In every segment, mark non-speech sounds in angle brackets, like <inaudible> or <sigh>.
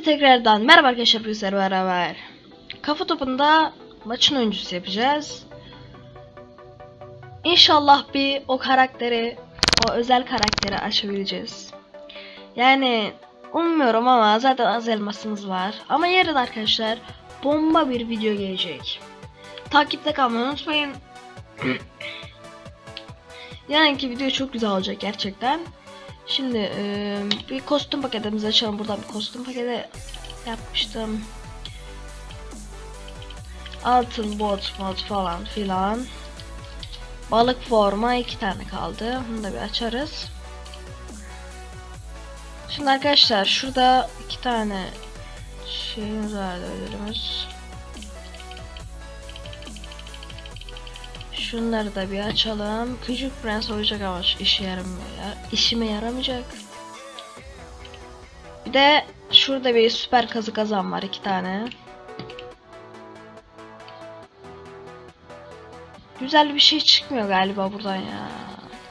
Hepinize tekrardan merhaba arkadaşlar bizler beraber. Kafa topunda maçın oyuncusu yapacağız. İnşallah bir o karakteri, o özel karakteri açabileceğiz. Yani umuyorum ama zaten az elmasımız var. Ama yarın arkadaşlar bomba bir video gelecek. Takipte kalmayı unutmayın. <clears throat> Yarınki video çok güzel olacak gerçekten. Şimdi eee, bir kostüm paketimizi açalım. Buradan bir kostüm paketi yapmıştım. Altın bot mod falan filan. Balık forma iki tane kaldı. Bunu da bir açarız. Şimdi arkadaşlar şurada iki tane şeyimiz vardı ödülümüz. Şunları da bir açalım. Küçük prens olacak ama işe yaramıyor. İşime yaramayacak. Bir de şurada bir süper kazı kazan var iki tane. Güzel bir şey çıkmıyor galiba buradan ya.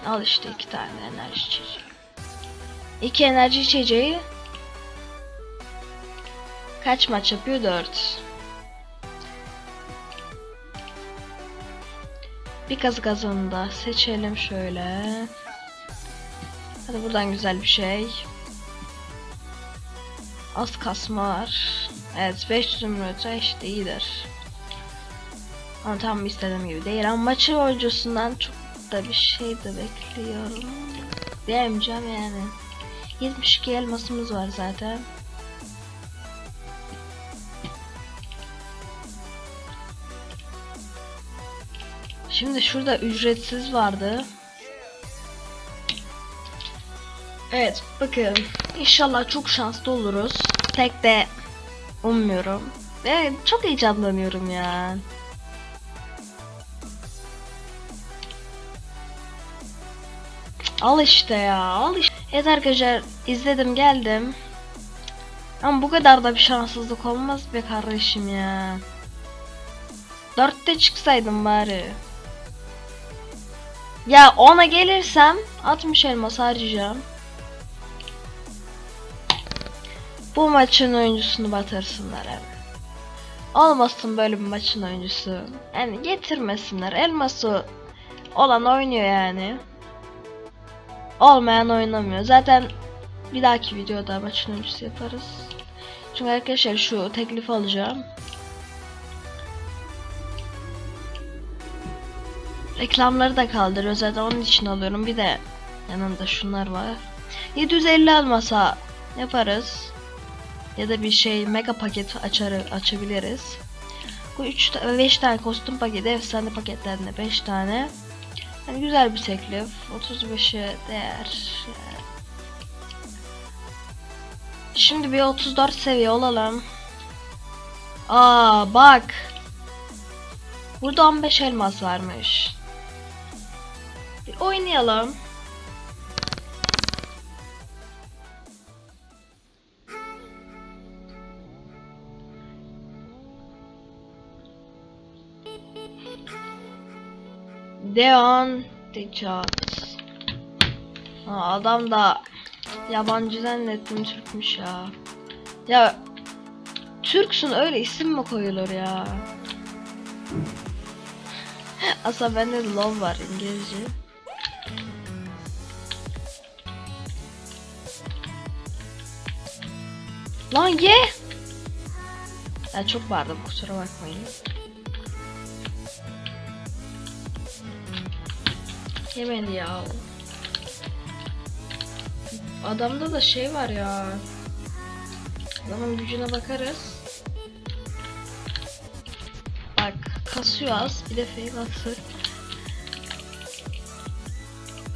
Al işte iki tane enerji içeceği. İki enerji içeceği. Kaç maç yapıyor? Dört. Bir kazı kazanı da seçelim şöyle. Hadi buradan güzel bir şey. Az kasma var. Evet 500 zümrüt'e işte iyidir. Ama tam istediğim gibi değil ama maçı oyuncusundan çok da bir şey de bekliyorum. Diyemeyeceğim yani. 72 elmasımız var zaten. Şimdi şurada ücretsiz vardı. Evet bakın inşallah çok şanslı oluruz. Tek de ummuyorum. Ve çok heyecanlanıyorum ya. Al işte ya al işte. Evet arkadaşlar izledim geldim. Ama bu kadar da bir şanssızlık olmaz be kardeşim ya. Dörtte çıksaydım bari. Ya ona gelirsem 60 elmas harcayacağım. Bu maçın oyuncusunu batırsınlar hemen. Olmasın böyle bir maçın oyuncusu. Yani getirmesinler. Elması olan oynuyor yani. Olmayan oynamıyor. Zaten bir dahaki videoda maçın oyuncusu yaparız. Çünkü arkadaşlar şu teklif alacağım. Reklamları da kaldırıyor zaten onun için alıyorum. Bir de yanında şunlar var. 750 almasa yaparız. Ya da bir şey mega paket açar açabiliriz. Bu 3 5 tane kostüm paketi efsane paketlerinde 5 tane. Yani güzel bir teklif. 35'e değer. Şimdi bir 34 seviye olalım. Aa bak. Burada 15 elmas varmış. Oynayalım. Deon. Ha, adam da yabancı zannettim Türkmüş ya. Ya Türksün öyle isim mi koyulur ya? Aslında bende de love var İngilizce. Lan ye! Ya çok bağırdım kusura bakmayın. Yemedi ya. Adamda da şey var ya. Adamın gücüne bakarız. Bak kasıyor az bir de fake atır.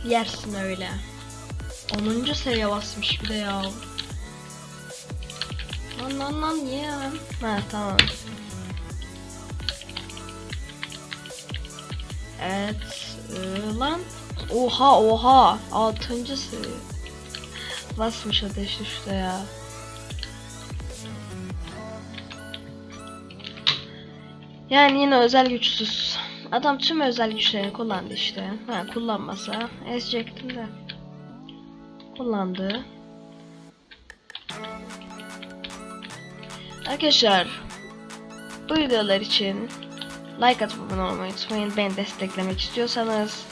Yersin öyle. 10. seviye basmış bir de ya. Lan lan lan niye ya? Ha tamam. Evet. Ee, lan. Oha oha. 6. seviye. Basmış ateş düştü ya. Yani yine özel güçsüz. Adam tüm özel güçlerini kullandı işte. Ha kullanmasa ezecektim de. Kullandı. Arkadaşlar bu videolar için like atıp abone olmayı unutmayın. Beni desteklemek istiyorsanız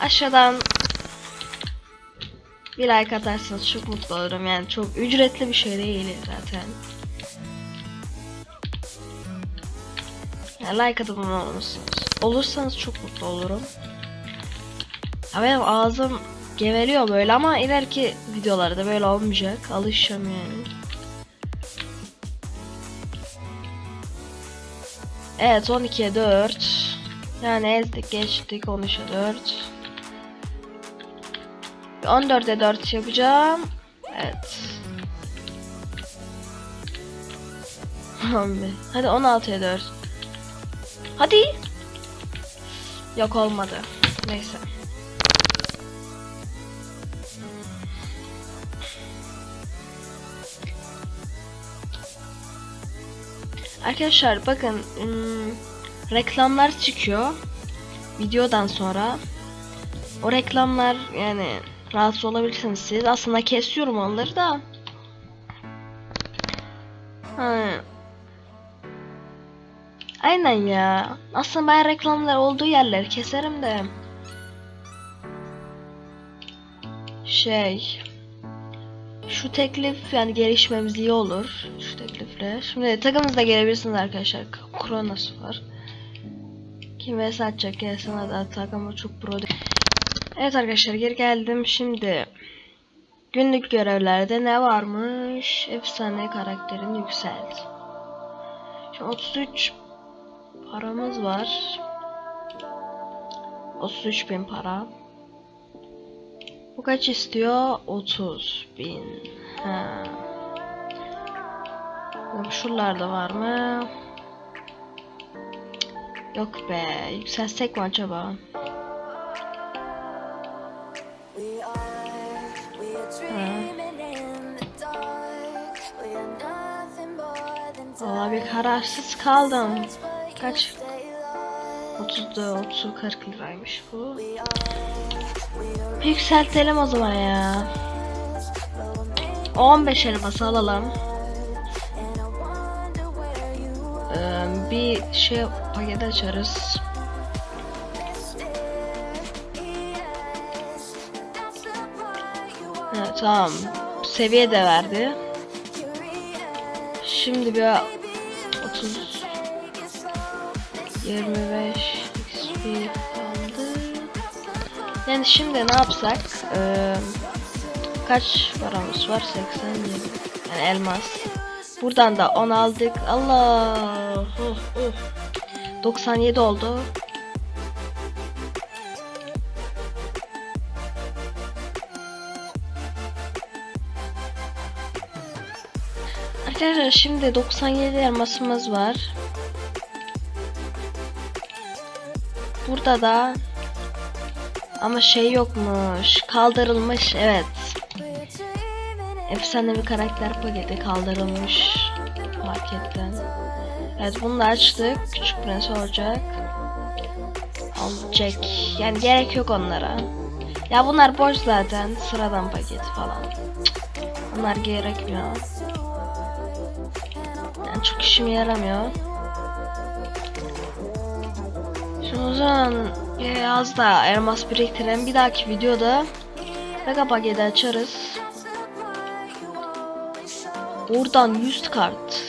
aşağıdan bir like atarsanız çok mutlu olurum. Yani çok ücretli bir şey değil zaten. Yani like atıp abone olursanız, olursanız çok mutlu olurum. Ya benim ağzım geveliyor böyle ama ileriki videolarda böyle olmayacak. Alışacağım yani. Evet 12'ye 4. Yani ezdik geçtik 13'e 4. 14'e 4 yapacağım. Evet. Hadi 16'ya 4. Hadi. Yok olmadı. Neyse. Arkadaşlar bakın ım, reklamlar çıkıyor videodan sonra. O reklamlar yani rahatsız olabilirsiniz siz. Aslında kesiyorum onları da. Ha. Aynen ya. Aslında ben reklamlar olduğu yerleri keserim de. Şey. Şu teklif yani gelişmemiz iyi olur. Şu teklifle. Şimdi takımınızda gelebilirsiniz arkadaşlar. Kronos var. Kim vs atacak gelsin hadi atak ama çok pro. Evet arkadaşlar geri geldim. Şimdi günlük görevlerde ne varmış? Efsane karakterini yükselt. Şimdi 33 paramız var. 33 bin para. Bu kaç istiyor? 30 bin. Ha. Şuralarda var mı? Yok be. Yükselsek mi acaba? Valla bir kararsız kaldım. Kaç? 30'da 30 40 liraymış bu. Yükseltelim o zaman ya. 15 elması alalım. Ee, bir şey paket açarız. Evet, tamam. Seviye de verdi. Şimdi bir 30 25 XP kaldı. Yani şimdi ne yapsak? Ee, kaç paramız var? 87. Yani elmas. Buradan da 10 aldık. Allah. Oh, oh. 97 oldu. Arkadaşlar şimdi 97 elmasımız var. Burada da ama şey yokmuş. Kaldırılmış. Evet. Efsane bir karakter paketi kaldırılmış marketten. Evet bunu da açtık. Küçük prens olacak. Alacak. Yani gerek yok onlara. Ya bunlar boş zaten. Sıradan paket falan. Bunlar gerekmiyor. Yani çok işime yaramıyor. Zaman biraz da elmas biriktirelim. Bir dahaki videoda mega paketi açarız. Buradan 100 kart.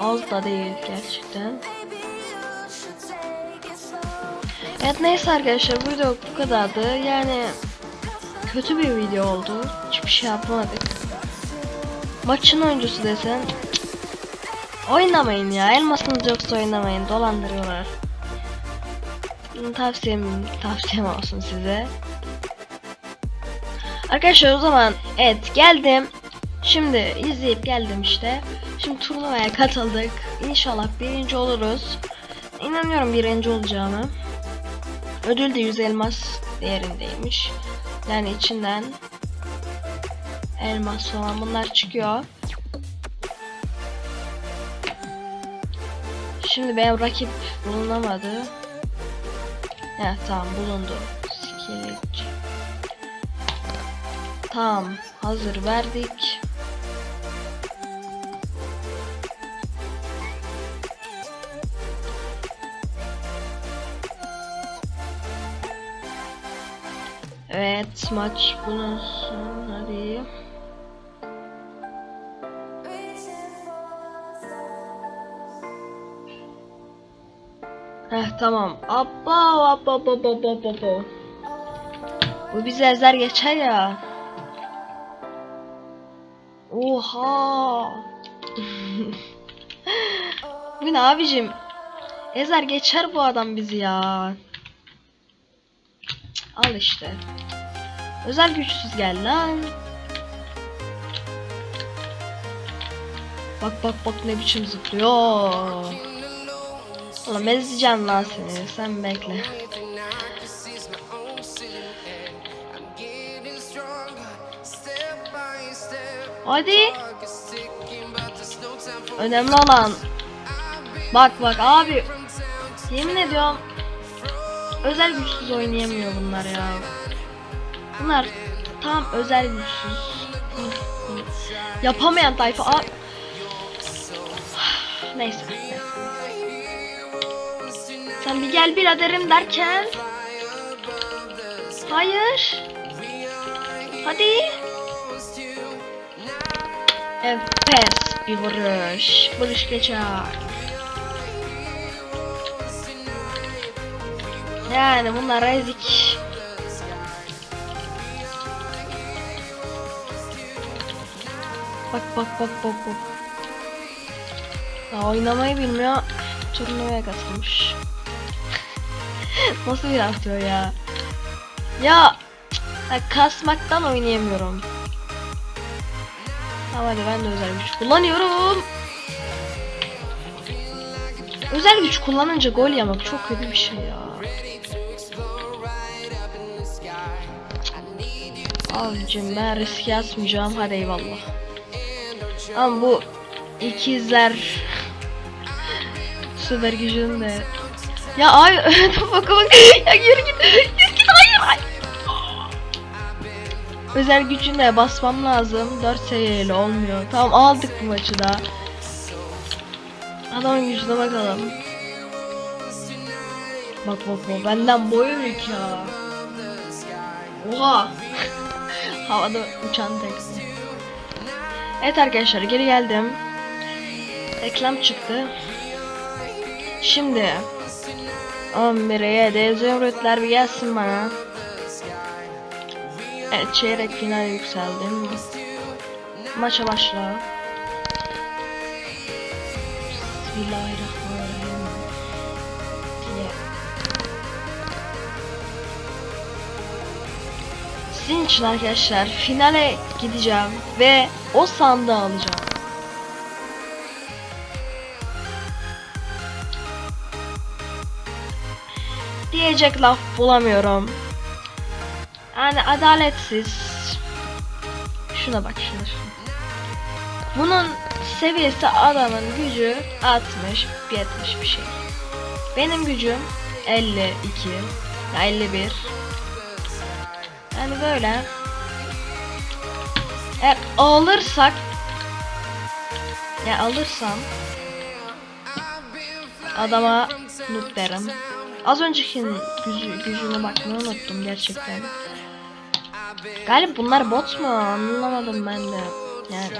Az da değil gerçekten. Evet neyse arkadaşlar bu video bu kadardı. Yani kötü bir video oldu. Hiçbir şey yapmadık. Maçın oyuncusu desen Oynamayın ya. Elmasınız yoksa oynamayın. Dolandırıyorlar. Tavsiyem, tavsiyem olsun size. Arkadaşlar o zaman evet geldim. Şimdi izleyip geldim işte. Şimdi turnuvaya katıldık. İnşallah birinci oluruz. İnanıyorum birinci olacağımı. Ödül de 100 elmas değerindeymiş. Yani içinden elmas falan bunlar çıkıyor. Şimdi benim rakip bulunamadı. Evet tamam bulundu. Skelet. Tamam hazır verdik. Evet maç bunun sonu. Hadi. Tamam. Abba abba abba abba abba abba. Bu bizi ezer geçer ya. Oha. <laughs> Bu ne abicim? Ezer geçer bu adam bizi ya. Al işte. Özel güçsüz gel lan. Bak bak bak ne biçim zıplıyor. Ulan ezeceğim lan seni. Sen bekle. Hadi. Önemli olan. Bak bak abi. Yemin ediyorum. Özel güçsüz oynayamıyor bunlar ya. Bunlar tam özel güçsüz. Yapamayan tayfa. <sighs> Neyse. neyse. Sen bir gel biraderim derken. Hayır. Hadi. Enfes bir vuruş. Vuruş geçer. Yani bunlar ezik. Bak bak bak bak bak. Ya oynamayı bilmiyor. Turnuvaya katılmış. Nasıl bir atıyor ya? Ya, ya kasmaktan oynayamıyorum. Tamam hadi ben de özel güç kullanıyorum. Özel güç kullanınca gol yemek çok kötü bir şey ya. Abicim ben riske atmayacağım hadi eyvallah. Ama bu ikizler <laughs> süper gücün de ya ay bak bak ya yürü git yürü git hayır hayır. Özel gücüne basmam lazım. 4 seviyeli olmuyor. Tamam aldık bu maçı da. Adamın gücüne bakalım. Bak bak bak benden boyu büyük ya. Oha. <laughs> Havada uçan tekne Evet arkadaşlar geri geldim. Reklam çıktı. Şimdi 11'e 7 zümrütler bir gelsin bana. Evet çeyrek final yükseldim. Maça başla. Bismillahirrahmanirrahim. Sizin için arkadaşlar finale gideceğim ve o sandığı alacağım. Diyecek laf bulamıyorum. Yani adaletsiz. Şuna bak şuna. Bunun seviyesi adamın gücü 60, 70 bir şey. Benim gücüm 52, ya 51. Yani böyle. Eğer alırsak ya alırsam adama noob derim. Az önceki gücü, gücüne bakmayı unuttum gerçekten. Galiba bunlar bot mu? Anlamadım ben de. Yani.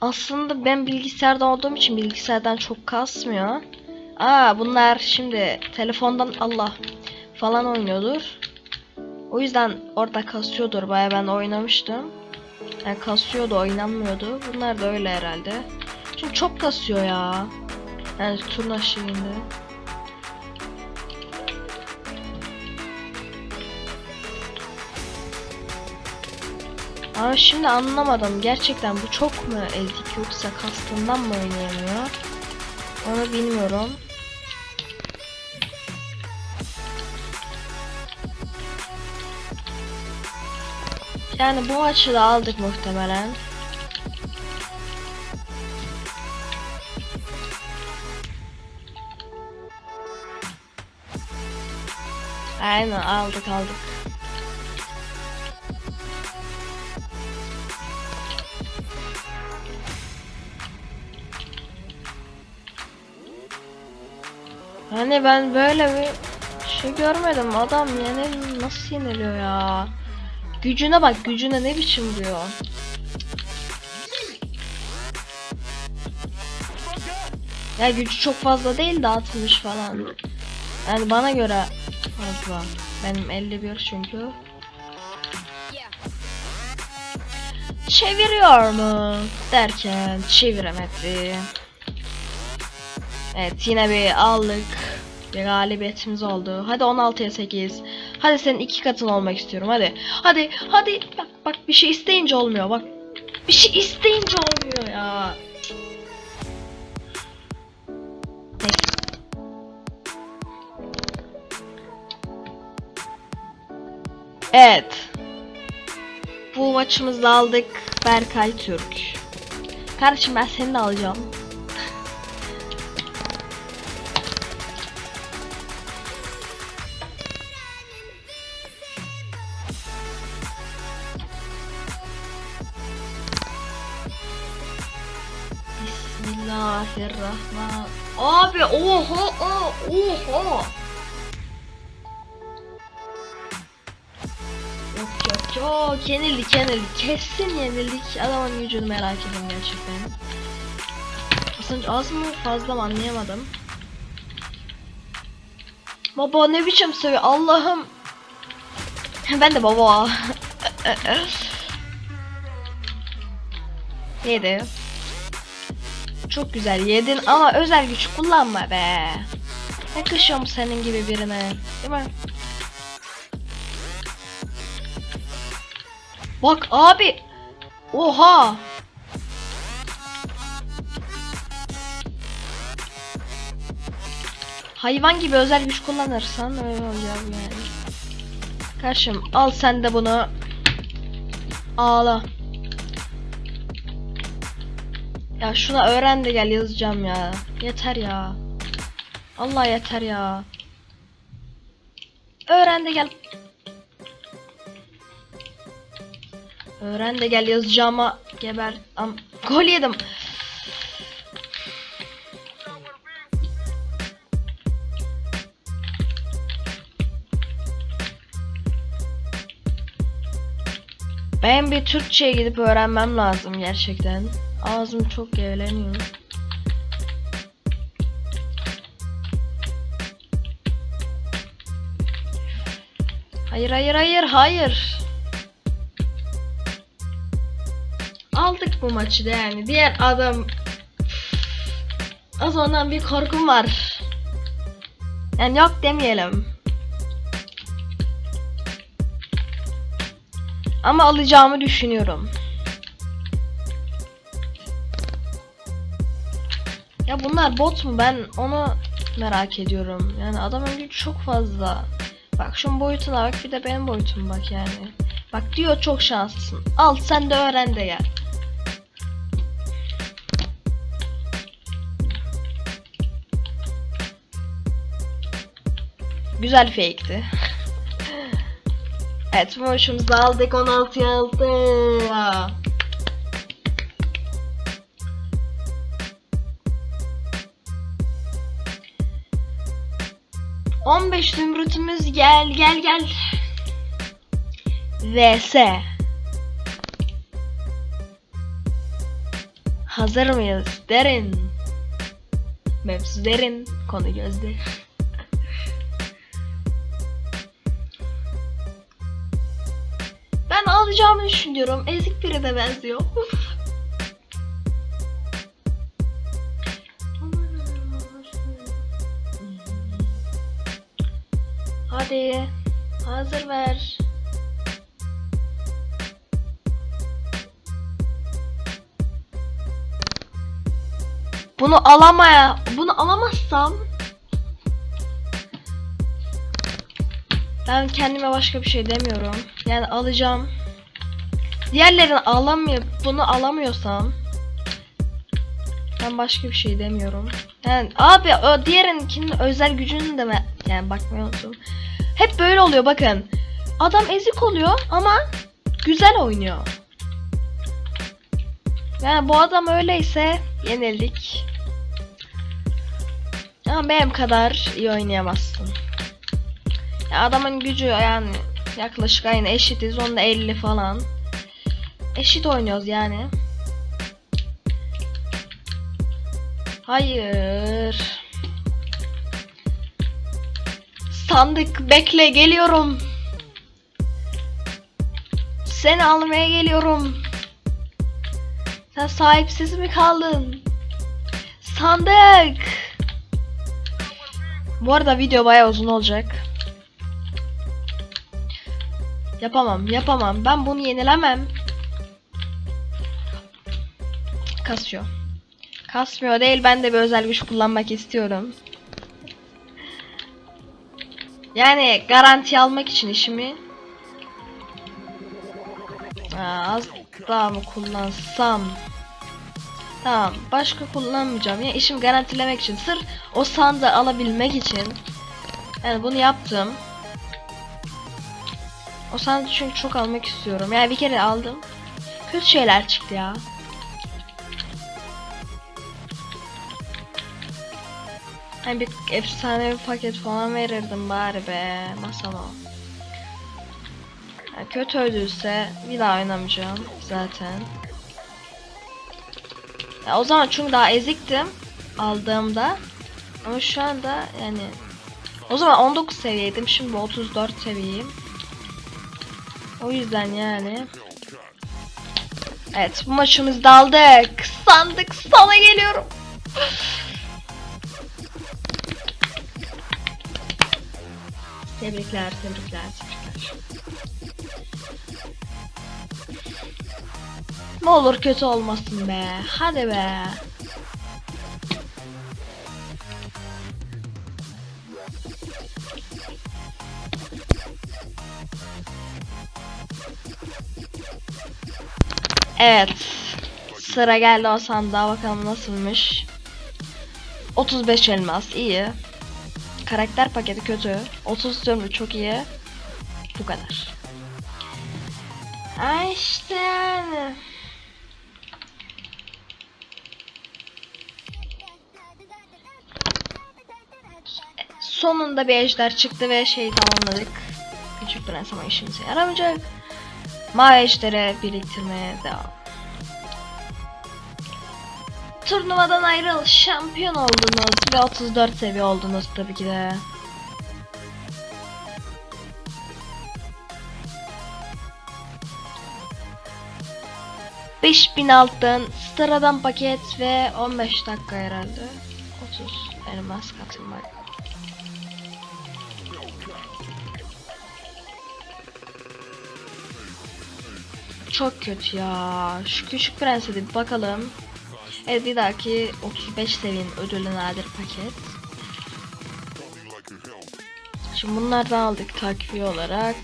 Aslında ben bilgisayarda olduğum için bilgisayardan çok kasmıyor. Aa bunlar şimdi telefondan Allah falan oynuyordur. O yüzden orada kasıyordur. Baya ben oynamıştım. Yani kasıyordu oynanmıyordu. Bunlar da öyle herhalde. Çünkü çok kasıyor ya. Yani turna şeyinde. Ama şimdi anlamadım. Gerçekten bu çok mu ezik yoksa kastından mı oynayamıyor? Onu bilmiyorum. Yani bu maçı da aldık muhtemelen. Aynen aldık aldık. Hani ben böyle bir şey görmedim. Adam yenil nasıl yeniliyor ya? Gücüne bak gücüne ne biçim diyor. Ya gücü çok fazla değil de 60 falan. Yani bana göre fazla. Benim 51 çünkü. Çeviriyor mu? Derken çeviremedi. Evet yine bir aldık. Bir galibiyetimiz oldu. Hadi 16'ya 8. Hadi senin iki katın olmak istiyorum hadi. Hadi hadi bak bak bir şey isteyince olmuyor bak. Bir şey isteyince olmuyor ya. Evet. Bu maçımızda aldık Berkay Türk. Kardeşim ben seni de alacağım. Bismillahirrahman. Abi oha oha. Yok yok yok yenildik yenildik kesin yenildik adamın gücünü merak ediyorum gerçekten. Aslında az mı fazla mı anlayamadım. Baba ne biçim söylüyor Allah'ım. Ben de baba. <laughs> Yedi. Çok güzel yedin ama özel güç kullanma be. Yakışıyor mu senin gibi birine? Değil mi? Bak abi. Oha. Hayvan gibi özel güç kullanırsan öyle olacak yani. Karşım al sen de bunu. Ağla. Ya şuna öğren de gel yazacağım ya. Yeter ya. Allah yeter ya. Öğren de gel. Öğren de gel yazacağıma geber. Am gol yedim. Ben bir Türkçe'ye gidip öğrenmem lazım gerçekten. Ağzım çok geveleniyor. Hayır hayır hayır hayır. Aldık bu maçı da yani. Diğer adam o ondan bir korkum var. Yani yok demeyelim. Ama alacağımı düşünüyorum. Bunlar bot mu? Ben onu merak ediyorum. Yani adamın gücü çok fazla. Bak şunun boyutuna bak bir de benim boyutum bak yani. Bak diyor çok şanslısın. Al sen de öğren de gel. Güzel fake'ti. <laughs> evet bu maçımızı aldık 16'ya 6. 15 zümrütümüz gel gel gel. VS. Hazır mıyız? Derin. Mevzu derin. Konu gözde. ben alacağımı düşünüyorum. Ezik biri de benziyor. <laughs> Hadi. Hazır ver. Bunu alamaya, bunu alamazsam ben kendime başka bir şey demiyorum. Yani alacağım. Diğerlerini alamıyor, bunu alamıyorsam ben başka bir şey demiyorum. Yani abi o diğerinkinin özel gücünü de yani bakmıyor musun? Hep böyle oluyor bakın. Adam ezik oluyor ama güzel oynuyor. Yani bu adam öyleyse yenildik. Ama benim kadar iyi oynayamazsın. Ya adamın gücü yani yaklaşık aynı eşitiz. Onda 50 falan. Eşit oynuyoruz yani. Hayır. Sandık bekle geliyorum. Seni almaya geliyorum. Sen sahipsiz mi kaldın? Sandık. Bu arada video bayağı uzun olacak. Yapamam, yapamam. Ben bunu yenilemem. Kasıyor. Kasmıyor değil, ben de bir özel güç kullanmak istiyorum. Yani garanti almak için işimi. Aa, az daha mı kullansam? Tamam, başka kullanmayacağım. Ya işimi garantilemek için, sırf o sandığı alabilmek için. Yani bunu yaptım. O sandığı çünkü çok almak istiyorum. Yani bir kere aldım. Kötü şeyler çıktı ya. Hani bir efsane bir paket falan verirdim bari be. Masama. Yani kötü ödülse bir daha oynamayacağım zaten. Ya o zaman çünkü daha eziktim aldığımda. Ama şu anda yani o zaman 19 seviyeydim. Şimdi 34 seviyeyim. O yüzden yani. Evet bu maçımızda aldık. Sandık sana geliyorum. Tebrikler, tebrikler, tebrikler. Ne olur kötü olmasın be. Hadi be. Evet. Sıra geldi o sandığa bakalım nasılmış. 35 elmas iyi. Karakter paketi kötü. 30 dönümü çok iyi. Bu kadar. Ha işte yani. Sonunda bir ejder çıktı ve şeyi tamamladık. Küçük prens ama işimize yaramayacak. Mavi ejdere biriktirmeye devam. Turnuvadan ayrıl. Şampiyon oldunuz ve 34 seviye oldunuz tabii ki de. bin altın, sıradan paket ve 15 dakika herhalde. 30 elmas katılmak. Çok kötü ya. Şu küçük prense bakalım. Evet bir dahaki 35 seviyenin ödüllü nadir paket. Şimdi bunlardan aldık takviye olarak.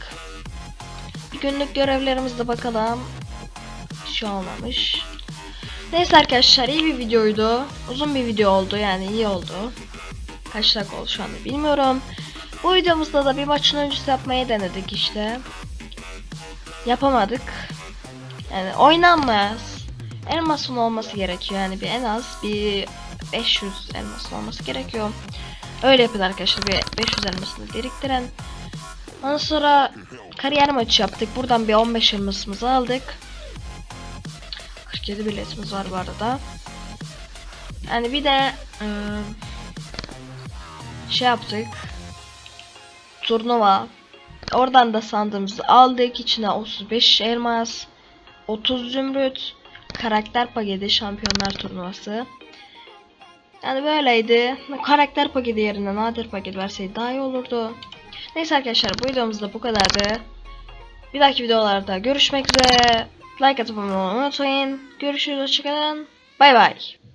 Günlük görevlerimizde bakalım. Bir şey olmamış. Neyse arkadaşlar iyi bir videoydu. Uzun bir video oldu yani iyi oldu. Kaç dakika oldu şu anda bilmiyorum. Bu videomuzda da bir maçın öncesi yapmayı denedik işte. Yapamadık. Yani oynanmaz. Elmasın olması gerekiyor yani bir en az bir 500 elmasın olması gerekiyor. Öyle yapın arkadaşlar bir 500 elmasını biriktiren. Ondan sonra kariyer maçı yaptık. Buradan bir 15 elmasımızı aldık. 47 biletimiz var bu arada. Yani bir de eee, şey yaptık. Turnuva. Oradan da sandığımızı aldık. İçine 35 elmas, 30 zümrüt, karakter paketi, şampiyonlar turnuvası. Yani böyleydi. Karakter paketi yerine nadir paket verseydi daha iyi olurdu. Neyse arkadaşlar bu videomuzda bu kadardı. Bir dahaki videolarda görüşmek üzere. Like atıp abone olmayı unutmayın. Görüşürüz. Hoşçakalın. Bay bay.